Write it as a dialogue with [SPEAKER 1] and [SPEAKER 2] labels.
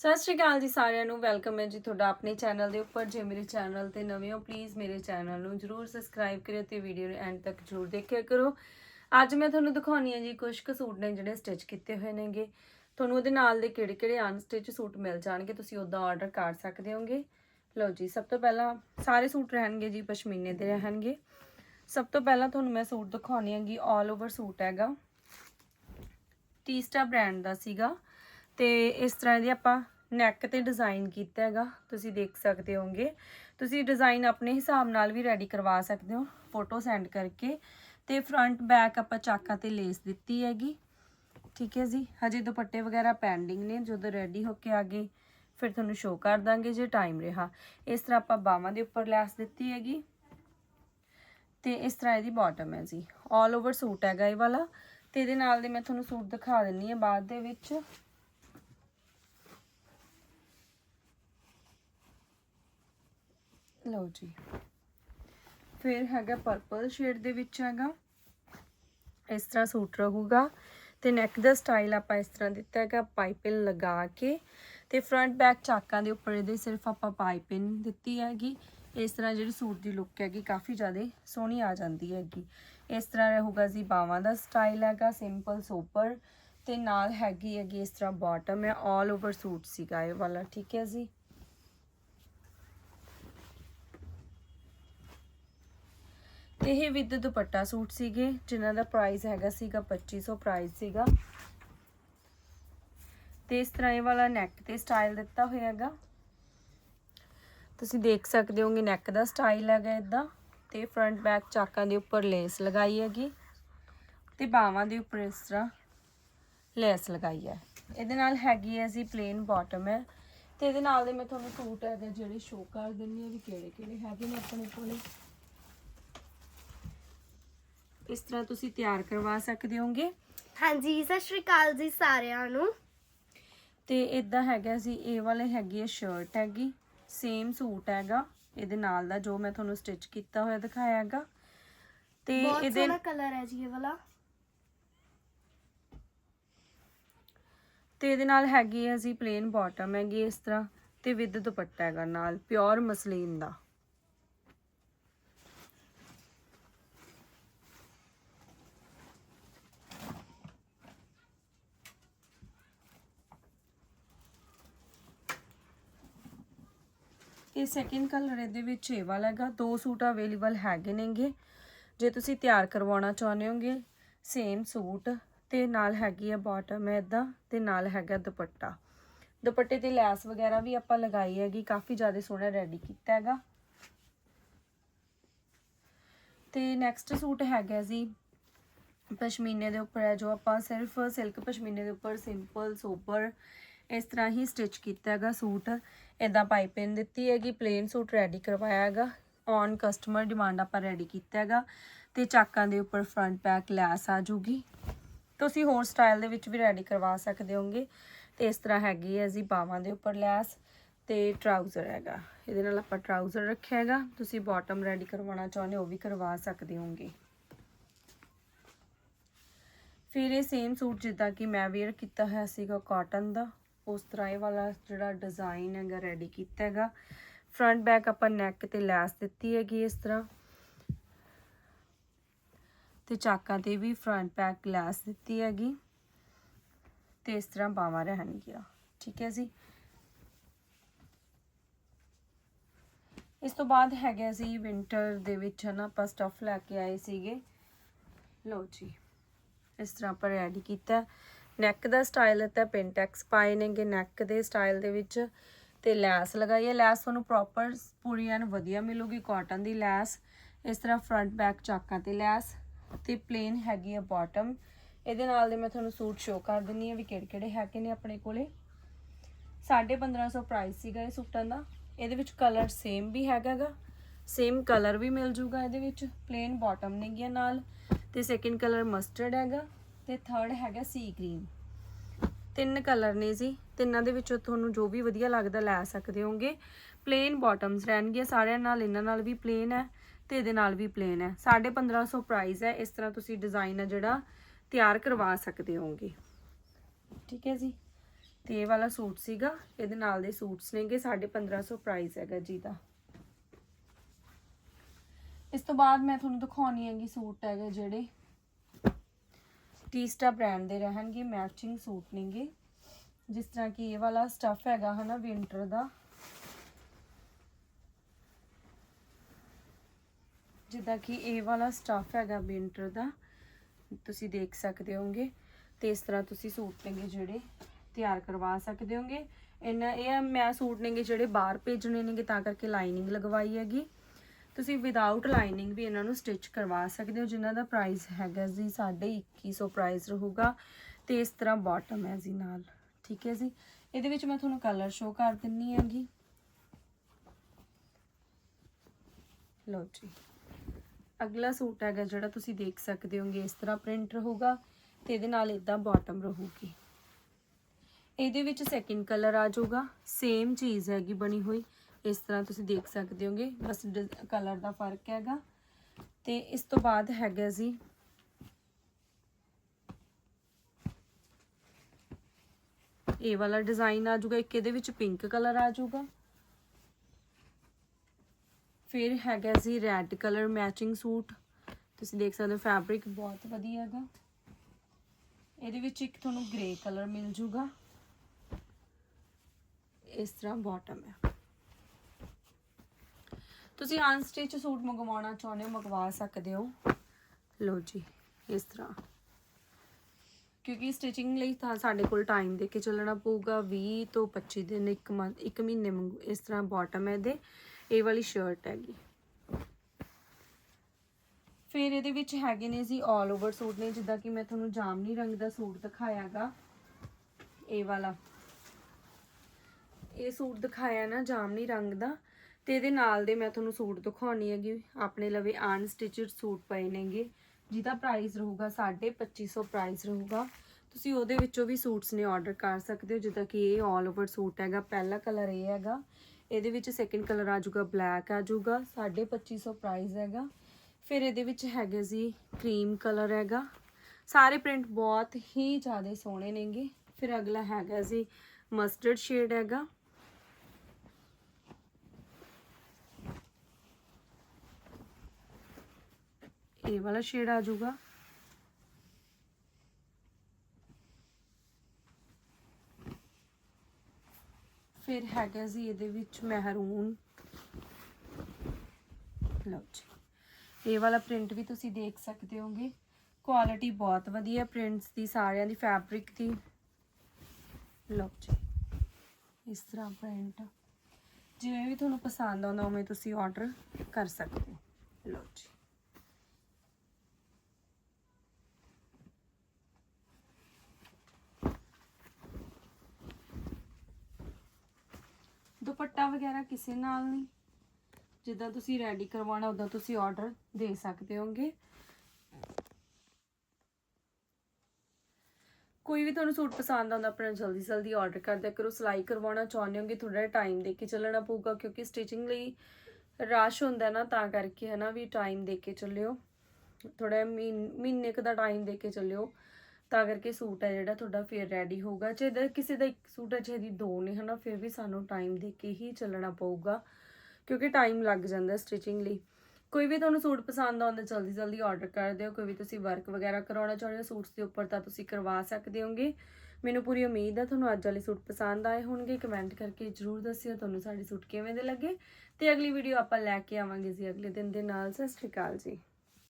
[SPEAKER 1] ਸਤਿ ਸ਼੍ਰੀ ਅਕਾਲ ਜੀ ਸਾਰਿਆਂ ਨੂੰ, ਵੈਲਕਮ ਹੈ ਜੀ ਤੁਹਾਡਾ ਆਪਣੇ ਚੈਨਲ ਦੇ ਉੱਪਰ। ਜੇ ਮੇਰੇ ਚੈਨਲ ਤੇ ਨਵੇਂ ਹੋ ਪਲੀਜ਼ ਮੇਰੇ ਚੈਨਲ ਨੂੰ ਜਰੂਰ ਸਬਸਕ੍ਰਾਈਬ ਕਰਿਓ ਤੇ ਵੀਡੀਓ ਨੂੰ ਐਂਡ ਤੱਕ ਜਰੂਰ ਦੇਖਿਆ ਕਰੋ। ਅੱਜ ਮੈਂ ਤੁਹਾਨੂੰ ਦਿਖਾਉਣੀ ਹੈ ਜੀ ਕੁਝ ਕੁ ਸੂਟ ਨੇ ਜਿਹੜੇ ਸਟਿਚ ਕੀਤੇ ਹੋਏ ਨੇਗੇ। ਤੁਹਾਨੂੰ ਉਹਦੇ ਨਾਲ ਦੇ ਕਿਹੜੇ ਕਿਹੜੇ ਅਨਸਟਿਚ ਸੂਟ ਮਿਲ ਜਾਣਗੇ, ਤੁਸੀਂ ਉਦਾਂ ਆਰਡਰ ਕਰ ਸਕਦੇ ਹੋਗੇ। ਲਓ ਜੀ, ਸਭ ਤੋਂ ਪਹਿਲਾਂ ਸਾਰੇ ਸੂਟ ਰਹਿਣਗੇ ਜੀ, ਪਸ਼ਮੀਨੇ ਦੇ ਰਹਿਣਗੇ। ਸਭ ਤੋਂ ਪਹਿਲਾਂ ਤੁਹਾਨੂੰ ਮੈਂ ਸੂਟ ਦਿਖਾਉਣੀ ਹੈਗੀ 올 ਓਵਰ ਸੂਟ ਹੈਗਾ। ਟੀਸਟਾ ਬ੍ਰਾਂਡ ਦਾ ਸੀਗਾ। ਤੇ ਇਸ ਤਰ੍ਹਾਂ ਦੀ ਆਪਾਂ ਨੈਕ ਤੇ ਡਿਜ਼ਾਈਨ ਕੀਤਾ ਹੈਗਾ, ਤੁਸੀਂ ਦੇਖ ਸਕਦੇ ਹੋਗੇ ਤੁਸੀਂ ਡਿਜ਼ਾਈਨ ਆਪਣੇ ਹਿਸਾਬ ਨਾਲ ਵੀ ਰੈਡੀ ਕਰਵਾ ਸਕਦੇ ਹੋ ਫੋਟੋ ਸੈਂਡ ਕਰਕੇ। ਤੇ ਫਰੰਟ ਬੈਕ ਆਪਾਂ ਚਾਕਾਂ ਤੇ ਲੇਸ ਦਿੱਤੀ ਹੈਗੀ, ਠੀਕ ਹੈ ਜੀ। ਹਜੇ ਦੁਪੱਟੇ ਵਗੈਰਾ ਪੈਂਡਿੰਗ ਨੇ, ਜਦੋਂ ਰੈਡੀ ਹੋ ਕੇ ਆ ਗਏ, ਫਿਰ ਤੁਹਾਨੂੰ ਸ਼ੋਅ ਕਰ ਦਾਂਗੇ ਜੇ ਟਾਈਮ ਰਿਹਾ। ਇਸ ਤਰ੍ਹਾਂ ਆਪਾਂ ਬਾਹਾਂ ਦੇ ਉੱਪਰ ਲੈਸ ਦਿੱਤੀ ਹੈਗੀ। ਤੇ ਇਸ ਤਰ੍ਹਾਂ ਇਹਦੀ ਬਾਟਮ ਹੈ ਜੀ। 올 ਓਵਰ ਸੂਟ ਹੈਗਾ ਇਹ ਵਾਲਾ। ਤੇ ਇਹਦੇ ਨਾਲ ਦੇ ਮੈਂ ਤੁਹਾਨੂੰ ਸੂਟ ਦਿਖਾ ਦਿੰਨੀ ਹਾਂ ਬਾਅਦ ਦੇ ਵਿੱਚ। ਲਓ ਜੀ। ਫਿਰ ਹੈਗਾ ਪਰਪਲ ਸ਼ੇਡ ਦੇ ਵਿੱਚ ਹੈਗਾ। ਇਸ ਤਰ੍ਹਾਂ ਸੂਟ ਰਹੂਗਾ। ਤੇ ਨੈਕ ਦਾ ਸਟਾਈਲ ਆਪਾਂ ਇਸ ਤਰ੍ਹਾਂ ਦਿੱਤਾ ਹੈਗਾ ਪਾਈਪਿੰਗ ਲਗਾ ਕੇ। ਤੇ ਫਰੰਟ ਬੈਕ ਚਾਕਾਂ ਦੇ ਉੱਪਰ ਇਹਦੇ ਸਿਰਫ ਆਪਾਂ ਪਾਈਪਿੰਗ ਦਿੱਤੀ ਹੈਗੀ। ਇਸ ਤਰ੍ਹਾਂ ਜਿਹੜੀ ਸੂਟ ਦੀ ਲੁੱਕ ਹੈਗੀ, ਕਾਫੀ ਜ਼ਿਆਦਾ ਸੋਹਣੀ ਆ ਜਾਂਦੀ ਹੈਗੀ। ਇਸ ਤਰ੍ਹਾਂ ਰਹੂਗਾ ਜੀ ਬਾਵਾਂ ਦਾ ਸਟਾਈਲ ਹੈਗਾ ਸਿੰਪਲ ਸੋਪਰ ਤੇ ਨਾਲ ਹੈਗੀ ਹੈਗੀ ਇਸ ਤਰ੍ਹਾਂ ਬਾਟਮ ਹੈ 올 ਓਵਰ ਸੂਟ ਸੀਗਾ ਇਹ ਵਾਲਾ, ਠੀਕ ਹੈ ਜੀ। ਤੇ ਇਹ ਵਿਦ ਦੁਪੱਟਾ ਸੂਟ ਸੀਗੇ, ਜਿਨ੍ਹਾਂ ਦਾ ਪ੍ਰਾਈਸ ਹੈਗਾ ਸੀਗਾ 2500 ਪ੍ਰਾਈਸ ਸੀਗਾ। ਤੇ ਇਸ ਤਰ੍ਹਾਂ ਇਹ ਵਾਲਾ ਨੈਕ ਤੇ ਸਟਾਈਲ ਦਿੱਤਾ ਹੋਇਆ ਹੈਗਾ। ਤੁਸੀਂ ਦੇਖ ਸਕਦੇ ਹੋਗੇ ਨੈਕ ਦਾ ਸਟਾਈਲ ਹੈਗਾ ਇਦਾਂ ਤੇ ਫਰੰਟ ਬੈਕ ਚਾਕਾਂ ਦੇ ਉੱਪਰ ਲੇਸ ਲਗਾਈ ਹੈਗੀ, ਤੇ ਬਾਹਾਂ ਦੇ ਉੱਪਰ ਇਸ ਤਰ੍ਹਾਂ ਲੇਸ ਲਗਾਈ ਹੈ। ਇਹਦੇ ਨਾਲ ਹੈਗੀ ਹੈ ਜੀ ਪਲੇਨ ਬਾਟਮ ਹੈ। ਤੇ ਇਹਦੇ ਨਾਲ ਦੇ ਮੈਂ ਤੁਹਾਨੂੰ ਸੂਟ ਹੈਗੇ ਜਿਹੜੇ ਸ਼ੋਅ ਕਰ ਦਿੰਨੀ ਆ ਵੀ ਕਿਹੜੇ ਕਿਹੜੇ ਹੈਗੇ ਨੇ ਆਪਣੇ ਕੋਲੇ। ਇਸ ਤਰ੍ਹਾਂ ਤੁਸੀਂ ਤਿਆਰ ਕਰਵਾ ਸਕਦੇ ਹੋਗੇ?
[SPEAKER 2] ਹਾਂਜੀ ਸਤਿ ਸ਼੍ਰੀ ਅਕਾਲ ਜੀ ਸਾਰਿਆਂ ਨੂੰ।
[SPEAKER 1] ਤੇ ਇਦਾਂ ਹੈਗਾ ਸੀ ਇਹ ਵਾਲੇ ਹੈਗੀ ਹੈ ਸ਼ਰਟ ਹੈਗੀ ਸੇਮ ਸੂਟ ਹੈਗਾ। ਇਹਦੇ ਨਾਲ ਦਾ ਜੋ ਮੈਂ ਤੁਹਾਨੂੰ ਸਟਿਚ ਕੀਤਾ ਹੋਇਆ ਦਿਖਾਇਆ ਹੈਗਾ ਤੇ
[SPEAKER 2] ਬਹੁਤ
[SPEAKER 1] ਇਹਦੇ
[SPEAKER 2] ਸੋਹਣਾ ਕਲਰ ਹੈ ਜੀ ਇਹ ਵਾਲਾ।
[SPEAKER 1] ਤੇ ਇਹਦੇ ਨਾਲ ਹੈਗੀ ਹੈ ਜੀ ਪਲੇਨ ਬਾਟਮ ਹੈਗੀ ਇਸ ਤਰ੍ਹਾਂ ਤੇ ਵਿਦ ਦੁਪੱਟਾ ਹੈਗਾ ਨਾਲ ਪਿਓਰ ਮਸਲੀਨ ਦਾ। ਇਹ ਸੈਕਿੰਡ ਕਲਰ ਇਹਦੇ ਵਿੱਚ ਇਹ ਵਾਲਾ ਹੈਗਾ। ਦੋ ਸੂਟ ਅਵੇਲੇਬਲ ਹੈਗੇ ਨੇਗੇ। ਜੇ ਤੁਸੀਂ ਤਿਆਰ ਕਰਵਾਉਣਾ ਚਾਹੁੰਦੇ ਹੋਗੇ ਸੇਮ ਸੂਟ। ਤੇ ਨਾਲ ਹੈਗੀ ਹੈ ਬਾਟਮ ਹੈ ਇਦਾਂ ਤੇ ਨਾਲ ਹੈਗਾ ਦੁਪੱਟਾ। ਦੁਪੱਟੇ ਤੇ ਲੈਸ ਵਗੈਰਾ ਵੀ ਆਪਾਂ ਲਗਾਈ ਹੈਗੀ, ਕਾਫੀ ਜ਼ਿਆਦਾ ਸੋਹਣਾ ਰੈਡੀ ਕੀਤਾ ਹੈਗਾ। ਤੇ ਨੈਕਸਟ ਸੂਟ ਹੈਗਾ ਜੀ, ਪਸ਼ਮੀਨੇ ਦੇ ਉੱਪਰ ਹੈ ਜੋ ਆਪਾਂ ਸਿਰਫ, ਸਿਲਕ ਪਸ਼ਮੀਨੇ ਦੇ ਉੱਪਰ ਸਿੰਪਲ ਸੋਬਰ ਇਸ ਤਰ੍ਹਾਂ ਹੀ ਸਟਿਚ ਕੀਤਾ ਹੈਗਾ ਸੂਟ। ਇਦਾਂ ਪਾਈਪਿੰਗ ਦਿੱਤੀ ਹੈਗੀ ਪਲੇਨ ਸੂਟ ਰੈਡੀ ਕਰਵਾਇਆ ਹੈਗਾ। ਔਨ ਕਸਟਮਰ ਡਿਮਾਂਡ ਆਪਾਂ ਰੈਡੀ ਕੀਤਾ ਹੈਗਾ ਤੇ ਚਾਕਾਂ ਦੇ ਉੱਪਰ ਫਰੰਟ ਪੈਕ ਲੈਸ ਆ ਜੂਗੀ। ਤੁਸੀਂ ਹੋਰ ਸਟਾਈਲ ਦੇ ਵਿੱਚ ਵੀ ਰੈਡੀ ਕਰਵਾ ਸਕਦੇ ਹੋਗੇ। ਤੇ ਇਸ ਤਰ੍ਹਾਂ ਹੈਗੀ ਹੈ ਜੀ ਬਾਹਾਂ ਦੇ ਉੱਪਰ ਲੈਸ ਤੇ ਟਰਾਊਜ਼ਰ ਹੈਗਾ। ਇਹਦੇ ਨਾਲ ਆਪਾਂ ਟਰਾਊਜ਼ਰ ਰੱਖਿਆ ਹੈਗਾ। ਤੁਸੀਂ ਬਾਟਮ ਰੈਡੀ ਕਰਵਾਉਣਾ ਚਾਹੁੰਦੇ ਹੋ ਉਹ ਵੀ ਕਰਵਾ ਸਕਦੇ ਹੋਗੇ। ਫਿਰ ਇਹ ਸੇਮ ਸੂਟ ਜਿੱਦਾਂ ਕਿ ਮੈਂ ਵੇਅਰ ਕੀਤਾ ਹੋਇਆ ਸੀਗਾ ਕਾਟਨ ਦਾ। ਉਸ ਤਰ੍ਹਾਂ ਇਹ ਵਾਲਾ ਜਿਹੜਾ ਡਿਜ਼ਾਈਨ ਹੈਗਾ ਰੈਡੀ ਕੀਤਾ ਹੈਗਾ। ਫਰੰਟ ਬੈਕ ਆਪਾਂ ਨੈਕ ਤੇ ਲੈਸ ਦਿੱਤੀ ਹੈਗੀ ਇਸ ਤਰ੍ਹਾਂ। ਤੇ ਚਾਕਾਂ ਤੇ ਵੀ ਫਰੰਟ ਬੈਕ ਲੈਸ ਦਿੱਤੀ ਹੈਗੀ। ਤੇ ਇਸ ਤਰ੍ਹਾਂ ਬਾਵਾਂ ਰਹਿਣਗੀਆਂ। ਠੀਕ ਹੈ ਜੀ। ਇਸ ਤੋਂ ਬਾਅਦ ਹੈਗਾ ਸੀ ਵਿੰਟਰ ਦੇ ਵਿੱਚ ਹਨਾ ਆਪਾਂ ਸਟਫ ਲੈ ਕੇ ਆਏ ਸੀਗੇ। ਲਓ ਜੀ। ਇਸ ਤਰ੍ਹਾਂ ਆਪਾਂ ਰੈਡੀ ਕੀਤਾ। ਨੈਕ ਦਾ ਸਟਾਈਲ ਹੈ ਪਿੰਟੈਕਸ ਪਾਏ ਨੇਗੇ ਨੈਕ ਦੇ ਸਟਾਈਲ ਦੇ ਵਿੱਚ ਤੇ ਲੈਸ ਲਗਾਈ ਹੈ। ਲੈਸ ਤੁਹਾਨੂੰ ਪ੍ਰੋਪਰ ਪੂਰੀ ਐਨ ਵਧੀਆ ਮਿਲੂਗੀ ਕਾਟਨ ਦੀ ਲੈਸ, ਇਸ ਤਰ੍ਹਾਂ ਫਰੰਟ ਬੈਕ ਚਾਕਾਂ ਤੇ ਲੈਸ ਤੇ ਪਲੇਨ ਹੈਗੀ ਆ ਬਾਟਮ ਇਹਦੇ ਨਾਲ ਦੇ ਮੈਂ ਤੁਹਾਨੂੰ ਸੂਟ ਸ਼ੋਅ ਕਰ ਦਿੰਨੀ ਆ ਵੀ ਕਿਹੜੇ ਕਿਹੜੇ ਹੈਗੇ ਨੇ ਆਪਣੇ ਕੋਲੇ। 1550 ਪ੍ਰਾਈਸ ਸੀਗਾ ਇਹ ਸੂਟਾਂ ਦਾ। ਇਹਦੇ ਵਿੱਚ ਕਲਰ ਸੇਮ ਵੀ ਹੈਗਾਗਾ ਸੇਮ ਕਲਰ ਵੀ ਮਿਲ ਜੂਗਾ ਇਹਦੇ ਵਿੱਚ ਪਲੇਨ ਬਾਟਮ ਨੇਗੀਆਂ ਨਾਲ। ਤੇ ਸੈਕਿੰਡ ਕਲਰ ਮਸਟਰਡ ਹੈਗਾ। ਤੇ ਥਰਡ ਹੈਗਾ ਸੀ ਗ੍ਰੀਨ ਤਿੰਨ ਕਲਰ ਨੇ ਜੀ। ਤਿੰਨਾਂ ਦੇ ਵਿੱਚੋਂ ਤੁਹਾਨੂੰ ਜੋ ਵੀ ਵਧੀਆ ਲੱਗਦਾ ਲੈ ਸਕਦੇ ਹੋਗੇ ਪਲੇਨ ਬਾਟਮਸ ਰਹਿਣਗੀਆਂ, ਸਾਰਿਆਂ ਨਾਲ, ਇਹਨਾਂ ਨਾਲ ਵੀ ਪਲੇਨ ਹੈ ਤੇ ਇਹਦੇ ਨਾਲ ਵੀ ਪਲੇਨ ਹੈ। 1550 ਪ੍ਰਾਈਸ ਹੈ, ਇਸ ਤਰ੍ਹਾਂ ਤੁਸੀਂ ਡਿਜ਼ਾਈਨ ਹੈ ਜਿਹੜਾ ਤਿਆਰ ਕਰਵਾ ਸਕਦੇ ਹੋਗੇ ਠੀਕ ਹੈ ਜੀ। ਤੇ ਇਹ ਵਾਲਾ ਸੂਟ ਸੀਗਾ, ਇਹਦੇ ਨਾਲ ਦੇ ਸੂਟਸ ਨੇਗੇ 1550 ਪ੍ਰਾਈਸ ਹੈਗਾ ਜੀ ਦਾ। ਇਸ ਤੋਂ ਬਾਅਦ ਮੈਂ ਤੁਹਾਨੂੰ ਦਿਖਾਉਣੀ ਹੈਗੀ ਸੂਟ ਹੈਗੇ ਜਿਹੜੇ ਟੀਸਟਾ ਬ੍ਰਾਂਡ ਦੇ ਰਹਿਣਗੇ ਮੈਚਿੰਗ ਸੂਟ ਨੇਗੇ। ਜਿਸ ਤਰ੍ਹਾਂ ਕਿ ਇਹ ਵਾਲਾ ਸਟਫ ਹੈਗਾ ਹਨਾ ਵਿੰਟਰ ਦਾ। ਜਿੱਦਾਂ ਕਿ ਇਹ ਵਾਲਾ ਸਟਫ ਹੈਗਾ ਵਿੰਟਰ ਦਾ, ਤੁਸੀਂ ਦੇਖ ਸਕਦੇ ਹੋਗੇ ਤੇ ਇਸ ਤਰ੍ਹਾਂ ਤੁਸੀਂ ਸੂਟ ਨੇਗੇ ਜਿਹੜੇ ਤਿਆਰ ਕਰਵਾ ਸਕਦੇ ਹੋਗੇ ਇਹਨਾਂ, ਇਹ ਮੈਂ ਸੂਟ ਨੇਗੇ ਜਿਹੜੇ ਬਾਹਰ ਭੇਜਣੇ ਨੇਗੇ, ਤਾਂ ਕਰਕੇ ਲਾਈਨਿੰਗ ਲਗਵਾਈ ਹੈਗੀ। ਤੁਸੀਂ ਵਿਦਆਊਟ ਲਾਈਨਿੰਗ ਵੀ ਇਹਨਾਂ ਨੂੰ ਸਟਿਚ ਕਰਵਾ ਸਕਦੇ ਹੋ, ਜਿਨ੍ਹਾਂ ਦਾ ਪ੍ਰਾਈਸ ਹੈਗਾ ਜੀ 2150 ਪ੍ਰਾਈਸ ਰਹੂਗਾ ਤੇ ਇਸ ਤਰ੍ਹਾਂ ਬਾਟਮ ਹੈ ਜੀ ਨਾਲ, ਠੀਕ ਹੈ ਜੀ? ਇਹਦੇ ਵਿੱਚ ਮੈਂ ਤੁਹਾਨੂੰ ਕਲਰ ਸ਼ੋ ਕਰ ਦਿੰਨੀ ਹੈਗੀ। ਲਓ ਜੀ, ਅਗਲਾ ਸੂਟ ਹੈਗਾ ਜਿਹੜਾ ਤੁਸੀਂ ਦੇਖ ਸਕਦੇ ਹੋਗੇ, ਇਸ ਤਰ੍ਹਾਂ ਪ੍ਰਿੰਟ ਰਹੂਗਾ ਤੇ ਇਹਦੇ ਨਾਲ ਇਦਾਂ ਬਾਟਮ ਰਹੂਗੀ। ਇਹਦੇ ਵਿੱਚ ਸੈਕਿੰਡ ਕਲਰ ਆ ਜਾਊਗਾ ਸੇਮ ਚੀਜ਼ ਹੈਗੀ ਬਣੀ ਹੋਈ। ਇਸ ਤਰ੍ਹਾਂ ਤੁਸੀਂ ਦੇਖ ਸਕਦੇ ਹੋਗੇ, ਬਸ ਕਲਰ ਦਾ ਫ਼ਰਕ ਹੈਗਾ। ਤੇ ਇਸ ਤੋਂ ਬਾਅਦ ਹੈਗਾ ਜੀ, ਇਹ ਵਾਲਾ ਡਿਜ਼ਾਈਨ ਆ ਜਾਊਗਾ, ਇੱਕ ਇਹਦੇ ਵਿੱਚ ਪਿੰਕ ਕਲਰ ਆ ਜਾਊਗਾ। ਫਿਰ ਹੈਗਾ ਜੀ ਰੈੱਡ ਕਲਰ ਮੈਚਿੰਗ ਸੂਟ ਤੁਸੀਂ ਦੇਖ ਸਕਦੇ ਹੋ ਫੈਬਰਿਕ ਬਹੁਤ ਵਧੀਆ ਹੈਗਾ। ਇਹਦੇ ਵਿੱਚ ਇੱਕ ਤੁਹਾਨੂੰ ਗ੍ਰੇ ਕਲਰ ਮਿਲ ਜੂਗਾ ਇਸ ਤਰ੍ਹਾਂ ਬਾਟਮ ਹੈ। ਤੁਸੀਂ ਅਨਸਟਿਚ ਸੂਟ ਮੰਗਵਾਉਣਾ ਚਾਹੁੰਦੇ ਹੋ, ਮੰਗਵਾ ਸਕਦੇ ਹੋ। ਲੋ ਜੀ, ਇਸ ਤਰ੍ਹਾਂ। ਕਿਉਂਕਿ ਸਟਿਚਿੰਗ ਲਈ ਤਾਂ ਸਾਡੇ ਕੋਲ ਟਾਈਮ ਦੇ ਕੇ ਚੱਲਣਾ ਪਊਗਾ। 20 ਤੋਂ 25 ਦਿਨ, ਇੱਕ ਮੰਥ ਇੱਕ ਮਹੀਨੇ ਮੰਗੂ, ਇਸ ਤਰ੍ਹਾਂ ਬਾਟਮ ਹੈ ਇਹਦੇ। ਇਹ ਵਾਲੀ ਸ਼ਰਟ ਹੈਗੀ। ਫਿਰ ਇਹਦੇ ਵਿੱਚ ਹੈਗੇ ਨੇ ਜੀ 올 ਓਵਰ ਸੂਟ ਨੇ, ਜਿੱਦਾਂ ਕਿ ਮੈਂ ਤੁਹਾਨੂੰ ਜਾਮਨੀ ਰੰਗ ਦਾ ਸੂਟ ਦਿਖਾਇਆਗਾ। ਇਹ ਵਾਲਾ। ਇਹ ਸੂਟ ਦਿਖਾਇਆ ਨਾ ਜਾਮਨੀ ਰੰਗ ਦਾ। ਤੇ ਇਹਦੇ ਨਾਲ ਦੇ ਮੈਂ ਤੁਹਾਨੂੰ ਸੂਟ ਦਿਖਾਉਣੀ ਹੈਗੀ। ਆਪਣੇ ਲਵੇ ਅਨਸਟਿਚਡ ਸੂਟ ਪਏ ਨੇਗੇ। ਜਿਹਦਾ ਪ੍ਰਾਈਸ ਰਹੂਗਾ 2550 ਪ੍ਰਾਈਸ ਰਹੂਗਾ। ਤੁਸੀਂ ਉਹਦੇ ਵਿੱਚੋਂ ਵੀ ਸੂਟਸ ਨੇ ਆਰਡਰ ਕਰ ਸਕਦੇ ਹੋ, ਜਿੱਦਾਂ ਕਿ ਇਹ 올 ਓਵਰ ਸੂਟ ਹੈਗਾ, ਪਹਿਲਾ ਕਲਰ ਇਹ ਹੈਗਾ। ਇਹਦੇ ਵਿੱਚ ਸੈਕਿੰਡ ਕਲਰ ਆ ਜਾਊਗਾ ਬਲੈਕ ਆ ਜਾਊਗਾ 2550 ਪ੍ਰਾਈਸ ਹੈਗਾ। ਫਿਰ ਇਹਦੇ ਵਿੱਚ ਹੈਗਾ ਜੀ ਕਰੀਮ ਕਲਰ ਹੈਗਾ। ਸਾਰੇ ਪ੍ਰਿੰਟ ਬਹੁਤ ਹੀ ਜ਼ਿਆਦਾ ਸੋਹਣੇ ਨੇਗੇ। ਫਿਰ ਅਗਲਾ ਹੈਗਾ ਜੀ ਮਸਟਰਡ ਸ਼ੇਡ ਹੈਗਾ। ਇਹ ਵਾਲਾ ਸ਼ੇਡ ਆ ਜਾਊਗਾ। ਫਿਰ ਹੈਗਾ ਜੀ ਇਹਦੇ ਵਿੱਚ ਮਹਿਰੂਨ। ਲਓ ਜੀ। ਇਹ ਵਾਲਾ ਪ੍ਰਿੰਟ ਵੀ ਤੁਸੀਂ ਦੇਖ ਸਕਦੇ ਹੋਗੇ। ਕੁਆਲਿਟੀ ਬਹੁਤ ਵਧੀਆ ਪ੍ਰਿੰਟਸ ਦੀ, ਸਾਰਿਆਂ ਦੀ ਫੈਬਰਿਕ ਦੀ। ਲਓ ਜੀ। ਇਸ ਤਰ੍ਹਾਂ ਪ੍ਰਿੰਟ ਜਿਵੇਂ ਵੀ ਤੁਹਾਨੂੰ ਪਸੰਦ ਆਉਂਦਾ, ਉਵੇਂ ਤੁਸੀਂ ਆਰਡਰ ਕਰ ਸਕਦੇ ਹੋ। ਲਓ ਜੀ। ਦੁਪੱਟਾ ਵਗੈਰਾ ਕਿਸੇ ਨਾਲ ਨਹੀਂ। ਜਿੱਦਾਂ ਤੁਸੀਂ ਰੈਡੀ ਕਰਵਾਉਣਾ, ਉਦਾਂ ਤੁਸੀਂ ਆਰਡਰ ਦੇ ਸਕਦੇ ਹੋਗੇ। ਕੋਈ ਵੀ ਤੁਹਾਨੂੰ ਸੂਟ ਪਸੰਦ ਆਉਂਦਾ, ਆਪਣਾ ਜਲਦੀ ਜਲਦੀ ਆਰਡਰ ਕਰ ਕਰੋ। ਸਿਲਾਈ ਕਰਵਾਉਣਾ ਚਾਹੁੰਦੇ ਹੋਗੇ ਥੋੜਾ ਟਾਈਮ ਦੇ ਕੇ ਚੱਲਣਾ ਪਊਗਾ, ਕਿਉਂਕਿ ਸਟਿਚਿੰਗ ਲਈ ਰਸ਼ ਹੁੰਦਾ ਨਾ, ਤਾਂ ਕਰਕੇ ਹੈ ਨਾ ਵੀ ਟਾਈਮ ਦੇ ਕੇ ਚੱਲਿਓ। ਥੋੜਾ ਮਹੀਨੇ ਕੁ ਦਾ ਟਾਈਮ ਦੇ ਕੇ ਚੱਲਿਓ। ਤਾਂ ਕਰਕੇ ਸੂਟ ਹੈ ਜਿਹੜਾ ਤੁਹਾਡਾ ਫੇਰ ਰੈਡੀ ਹੋਊਗਾ। ਜੇ ਕਿਸੇ ਦਾ ਇੱਕ ਸੂਟ ਹੈ ਜਿਹਦੀ ਦੋ ਨੇ ਹਨਾ, ਫਿਰ ਵੀ ਸਾਨੂੰ ਟਾਈਮ ਦੇ ਕੇ ਹੀ ਚੱਲਣਾ ਪਊਗਾ, ਕਿਉਂਕਿ ਟਾਈਮ ਲੱਗ ਜਾਂਦਾ ਸਟਿਚਿੰਗ ਲਈ। ਕੋਈ ਵੀ ਤੁਹਾਨੂੰ ਸੂਟ ਪਸੰਦ ਆਉਂਦਾ, ਜਲਦੀ ਜਲਦੀ ਆਰਡਰ ਕਰ ਦਿਓ। ਕੋਈ ਵੀ ਤੁਸੀਂ ਵਰਕ ਵਗੈਰਾ ਕਰਾਉਣਾ ਚਾਹੁੰਦੇ ਹੋ, ਸੂਟਸ ਦੇ ਉੱਪਰ ਤਾਂ ਤੁਸੀਂ ਕਰਵਾ ਸਕਦੇ ਹੋਗੇ। ਮੈਨੂੰ ਪੂਰੀ ਉਮੀਦ ਹੈ, ਤੁਹਾਨੂੰ ਅੱਜ ਵਾਲੇ ਸੂਟ ਪਸੰਦ ਆਏ ਹੋਣਗੇ। ਕਮੈਂਟ ਕਰਕੇ ਜਰੂਰ ਦੱਸਿਓ ਤੁਹਾਨੂੰ ਸਾਡੇ ਸੂਟ ਕਿਵੇਂ ਦੇ ਲੱਗੇ। ਤੇ ਅਗਲੀ ਵੀਡੀਓ ਆਪਾਂ ਲੈ ਕੇ ਆਵਾਂਗੇ ਜੀ, ਅਗਲੇ ਦਿਨ ਦੇ ਨਾਲ। ਸਤਿ ਸ਼੍ਰੀ ਅਕਾਲ ਜੀ।